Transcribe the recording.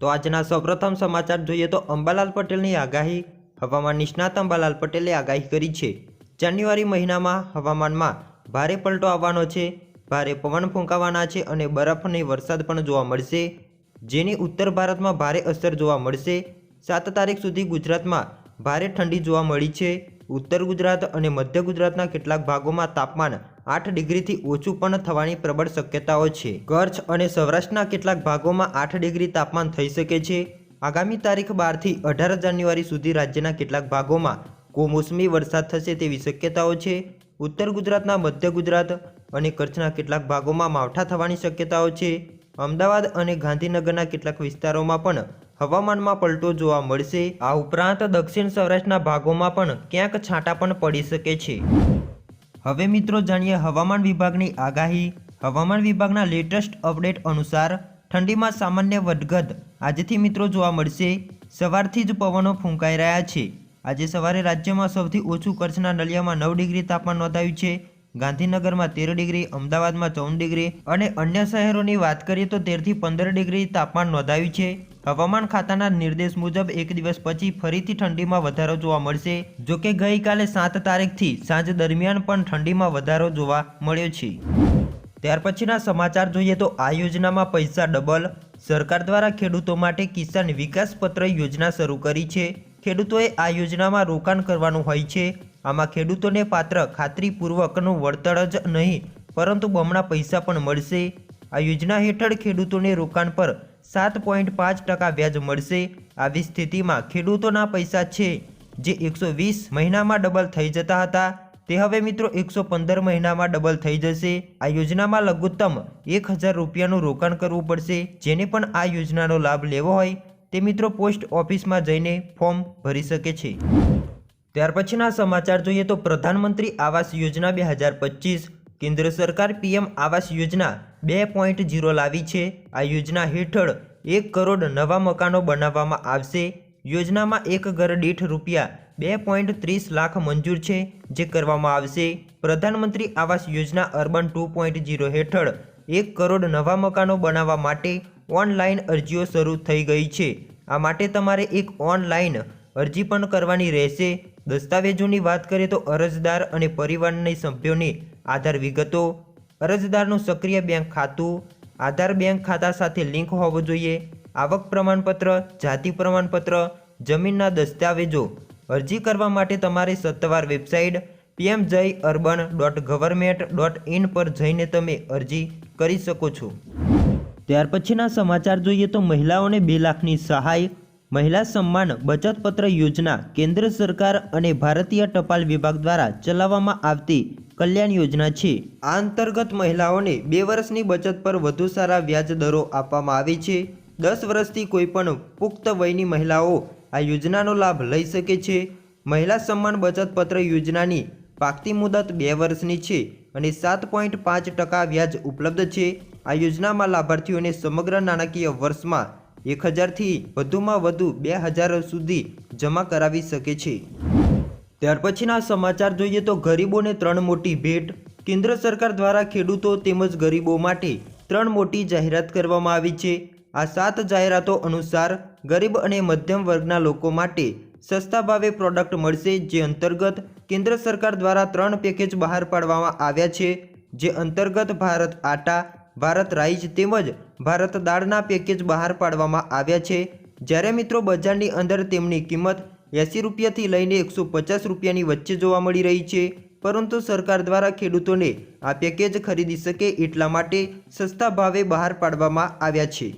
તો આજના સૌપ્રથમ સમાચાર જોઈએ તો અંબાલાલ પટેલની આગાહી. હવામાન નિષ્ણાત અંબાલાલ પટેલે આગાહી કરી છે. જાન્યુઆરી મહિનામાં હવામાનમાં ભારે પલટો આવવાનો છે. ભારે પવન ફૂંકાવાના છે અને બરફ અને વરસાદ પણ જોવા મળશે. જેની ઉત્તર ભારતમાં ભારે અસર જોવા મળશે. સાત તારીખ સુધી ગુજરાતમાં ભારે ઠંડી જોવા મળી છે. ઉત્તર ગુજરાત અને મધ્ય ગુજરાતના કેટલાક ભાગોમાં તાપમાન આઠ ડિગ્રીથી ઓછું પણ થવાની પ્રબળ શક્યતાઓ છે. કચ્છ અને સૌરાષ્ટ્રના કેટલાક ભાગોમાં આઠ ડિગ્રી તાપમાન થઈ શકે છે. આગામી તારીખ બારથી અઢાર જાન્યુઆરી સુધી રાજ્યના કેટલાક ભાગોમાં કોમોસમી વરસાદ થશે તેવી શક્યતાઓ છે. ઉત્તર ગુજરાતના મધ્ય ગુજરાત અને કચ્છના કેટલાક ભાગોમાં માવઠા થવાની શક્યતાઓ છે. અમદાવાદ અને ગાંધીનગરના કેટલાક વિસ્તારોમાં પણ હવામાનમાં પલટો જોવા મળશે. આ ઉપરાંત દક્ષિણ સૌરાષ્ટ્રના ભાગોમાં પણ ક્યાંક છાંટા પણ પડી શકે છે. હવે મિત્રો જાણીએ હવામાન વિભાગની આગાહી. હવામાન વિભાગના લેટેસ્ટ અપડેટ અનુસાર ઠંડીમાં સામાન્ય વધઘટ આજથી મિત્રો જોવા મળશે. સવારથી જ પવનો ફૂંકાઈ રહ્યા છે. આજે સવારે રાજ્યમાં સૌથી ઓછું કચ્છના નલિયામાં નવ ડિગ્રી તાપમાન નોંધાયું છે. ગાંધીનગરમાં તેર ડિગ્રી, અમદાવાદમાં ચૌદ ડિગ્રી અને અન્ય શહેરોની વાત કરીએ તો તેરથી પંદર ડિગ્રી તાપમાન નોંધાયું છે. હવામાન ખાતાના નિર્દેશ મુજબ એક દિવસ પછી ફરીથી ઠંડીમાં વધારો જોવા મળશે, જો કે ગઈકાલે સાત તારીખથી સાંજ દરમિયાન પણ ઠંડીમાં વધારો જોવા મળ્યો છે. ત્યાર પછીના સમાચાર જોઈએ તો આ યોજનામાં પૈસા ડબલ, સરકાર દ્વારા ખેડૂતો માટે કિસાન વિકાસ પત્ર યોજના શરૂ કરી છે. ખેડૂતોએ આ યોજનામાં રોકાણ કરવાનું હોય છે. આમાં ખેડૂતોને પાત્ર ખાતરીપૂર્વકનું વળતર જ નહીં, પરંતુ બમણા પૈસા પણ મળશે. આ યોજના હેઠળ ખેડૂતોને રોકાણ પર સાત પોઈન્ટ પાંચ ટકા વ્યાજ મળશે. આવી સ્થિતિમાં ખેડૂતોના પૈસા છે, જે એકસો વીસ મહિનામાં ડબલ થઈ જતા હતા. તે હવે મિત્રો એકસો પંદર મહિનામાં ડબલ થઈ જશે. આ યોજનામાં લઘુત્તમ એક હજાર રૂપિયાનું રોકાણ કરવું પડશે, જેને પણ આ યોજનાનો લાભ લેવો હોય તે મિત્રો પોસ્ટ ઓફિસમાં જઈને ફોર્મ ભરી શકે છે. ત્યાર પછીના સમાચાર જોઈએ તો પ્રધાનમંત્રી આવાસ યોજના બે હજાર પચીસ કેન્દ્ર સરકાર પીએમ આવાસ યોજના બે પોઈન્ટ જીરો લાવી છે. આ યોજના હેઠળ એક કરોડ નવા મકાનો બનાવવામાં આવશે. યોજનામાં એક ઘર દીઠ રૂપિયા બે પોઈન્ટ ત્રીસ લાખ મંજૂર છે, જે કરવામાં આવશે. પ્રધાનમંત્રી Awas Yojana urban two point zero હેઠળ એક કરોડ નવા મકાનો બનાવવા માટે ઓનલાઈન અરજીઓ શરૂ થઈ ગઈ છે. આ માટે તમારે એક ઓનલાઈન અરજી પણ કરવાની રહેશે. દસ્તાવેજોની વાત કરીએ તો અરજદાર અને પરિવારની સભ્યોની આધાર વિગતો, અરજદારનું સક્રિય બેંક ખાતું, આધાર બેંક ખાતા સાથે લિંક હોવું જોઈએ, આવક પ્રમાણપત્ર, જાતિ પ્રમાણપત્ર, જમીનના દસ્તાવેજો. અરજી કરવા માટે તમારે સત્તાવાર website PM Jai urban dot government dot in પર જઈને તમે અરજી કરી શકો છો. ત્યાર પછીના સમાચાર જોઈએ તો મહિલાઓને બે લાખની સહાય, મહિલા સન્માન બચત પત્ર યોજના કેન્દ્ર સરકાર અને ભારતીય ટપાલ વિભાગ દ્વારા ચલાવવામાં આવતી કલ્યાણ યોજના છે. આ અંતર્ગત મહિલાઓને બે વર્ષની બચત પર વધુ સારા વ્યાજ દરો આપવામાં આવે છે. દસ વર્ષથી કોઈપણ પુખ્ત વયની મહિલાઓ આ યોજનાનો લાભ લઈ શકે છે. મહિલા સન્માન બચત પત્ર યોજનાની પાકતી મુદત બે વર્ષની છે અને સાત પોઈન્ટ પાંચ ટકા વ્યાજ ઉપલબ્ધ છે. આ યોજનામાં લાભાર્થીઓને સમગ્ર નાણાકીય વર્ષમાં એક હજારથી વધુમાં વધુ બે હજાર સુધી જમા કરાવી શકે છે. ત્યાર પછીના સમાચાર જોઈએ તો ગરીબોને ત્રણ મોટી ભેટ. કેન્દ્ર સરકાર દ્વારા ખેડૂતો તેમજ ગરીબો માટે ત્રણ મોટી જાહેરાત કરવામાં આવી છે. આ સાત જાહેરાતો અનુસાર ગરીબ અને મધ્યમ વર્ગના લોકો માટે સસ્તા ભાવે પ્રોડક્ટ મળશે જે અંતર્ગત કેન્દ્ર સરકાર દ્વારા ત્રણ પેકેજ બહાર પાડવામાં આવ્યા છે. જે અંતર્ગત ભારત આટા, ભારત રાઈસ તેમજ ભારત દાળના પેકેજ બહાર પાડવામાં આવ્યા છે. જ્યારે મિત્રો બજારની અંદર તેમની કિંમત એંસી રૂપિયાથી લઈને એકસો પચાસ રૂપિયાની વચ્ચે જોવા મળી રહી છે. પરંતુ સરકાર દ્વારા ખેડૂતોને આ પેકેજ ખરીદી શકે એટલા માટે સસ્તા ભાવે બહાર પાડવામાં આવ્યા છે.